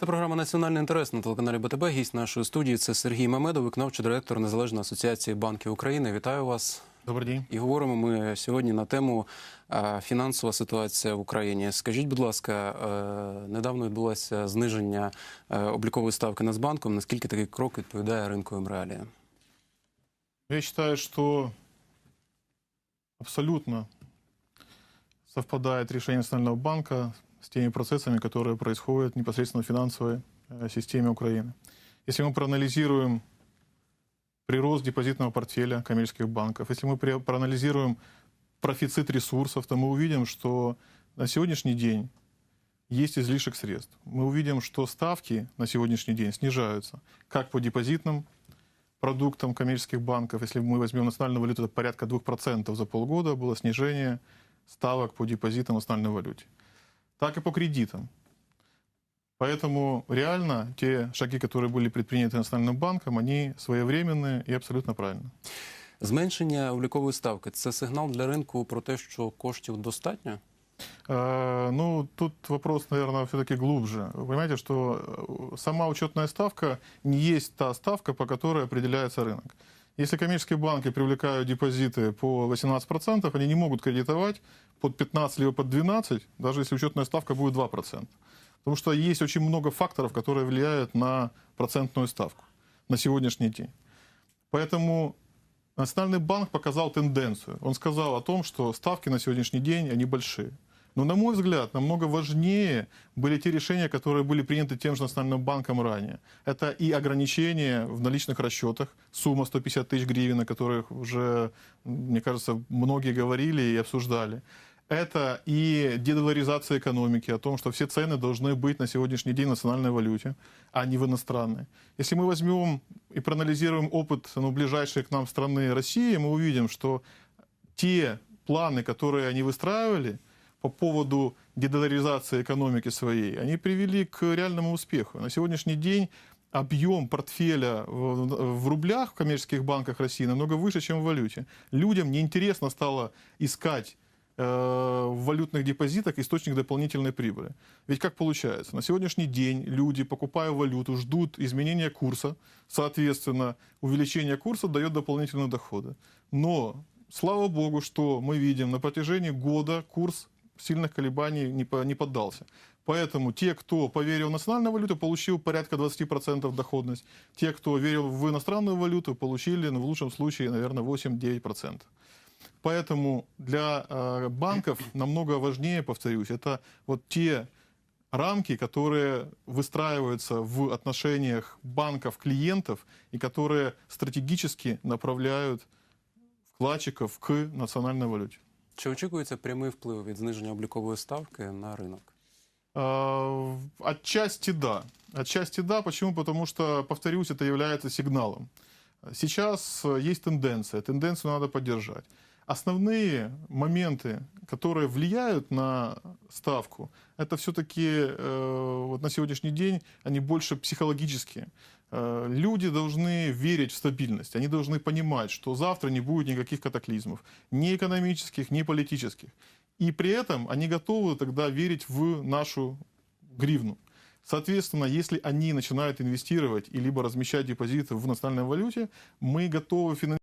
Це програма Національний інтерес на телеканалі БТБ. Гість нашої студії це Сергій Мамедов, виконавчий директор Незалежної асоціації банків України. Вітаю вас. Добрый день. І говоримо ми сьогодні на тему фінансова ситуація в Україні. Скажіть, будь ласка, недавно відбулося зниження облікової ставки Нацбанком. Наскільки такий крок відповідає ринковим реаліям? Я считаю, что абсолютно совпадает решение Национального банка с теми процессами, которые происходят непосредственно в финансовой э, системе Украины. Если мы проанализируем прирост депозитного портфеля коммерческих банков, если мы проанализируем профицит ресурсов, то мы увидим, что на сегодняшний день есть излишек средств. Мы увидим, что ставки на сегодняшний день снижаются как по депозитным продуктам коммерческих банков. Если мы возьмем национальную валюту, это порядка 2% за полгода было снижение ставок по депозитам в национальной валюте Так и по кредитам. Поэтому реально те шаги, которые были предприняты Национальным банком, они своевременные и абсолютно правильные. Зменшення облікової ставки це сигнал для ринку про те, що коштів достатньо. Э, Ну, тут вопрос, наверное, все-таки глубже. Вы понимаете, что э, сама учетная ставка не есть та ставка, по которой определяется рынок. Если коммерческие банки привлекают депозиты по 18%, они не могут кредитовать под 15 либо под 12, даже если учетная ставка будет 2%. Потому что есть очень много факторов, которые влияют на процентную ставку на сегодняшний день. Поэтому Национальный банк показал тенденцию. Он сказал о том, что ставки на сегодняшний день, они большие. Но, на мой взгляд, намного важнее были те решения, которые были приняты тем же Национальным банком ранее. Это и ограничения в наличных расчетах, сумма 150 тысяч гривен, о которых уже, мне кажется, многие говорили и обсуждали. Это и дедоларизация экономики, о том, что все цены должны быть на сегодняшний день в национальной валюте, а не в иностранной. Если мы возьмем и проанализируем опыт ну, ближайшей к нам страны России, мы увидим, что те планы, которые они выстраивали по поводу дедоларизации экономики своей, они привели к реальному успеху. На сегодняшний день объем портфеля в, в рублях в коммерческих банках России намного выше, чем в валюте. Людям неинтересно стало искать э, в валютных депозитах источник дополнительной прибыли. Ведь как получается? На сегодняшний день люди, покупая валюту, ждут изменения курса, соответственно, увеличение курса дает дополнительные доходы. Но, слава богу, что мы видим, на протяжении года курс сильных колебаний не, по- не поддался. Поэтому те, кто поверил в национальную валюту, получил порядка 20% доходность. Те, кто верил в иностранную валюту, получили, ну, в лучшем случае, наверное, 8-9%. Поэтому для э, банков намного важнее, повторюсь, это вот те рамки, которые выстраиваются в отношениях банков-клиентов и которые стратегически направляют вкладчиков к национальной валюте. Чи очікується прямий вплив від зниження облікової ставки на ринок? Э, Отчасти да. Отчасти да. Почему? Потому что, повторюсь, это является сигналом. Сейчас э, есть тенденция. Тенденцию надо поддержать. Основные моменты, которые влияют на ставку, это все-таки вот на сегодняшний день они больше психологические. Э, Люди должны верить в стабильность. Они должны понимать, что завтра не будет никаких катаклизмов. Ни экономических, ни политических. И при этом они готовы тогда верить в нашу гривну. Соответственно, если они начинают инвестировать и либо размещать депозиты в национальной валюте, мы готовы финансировать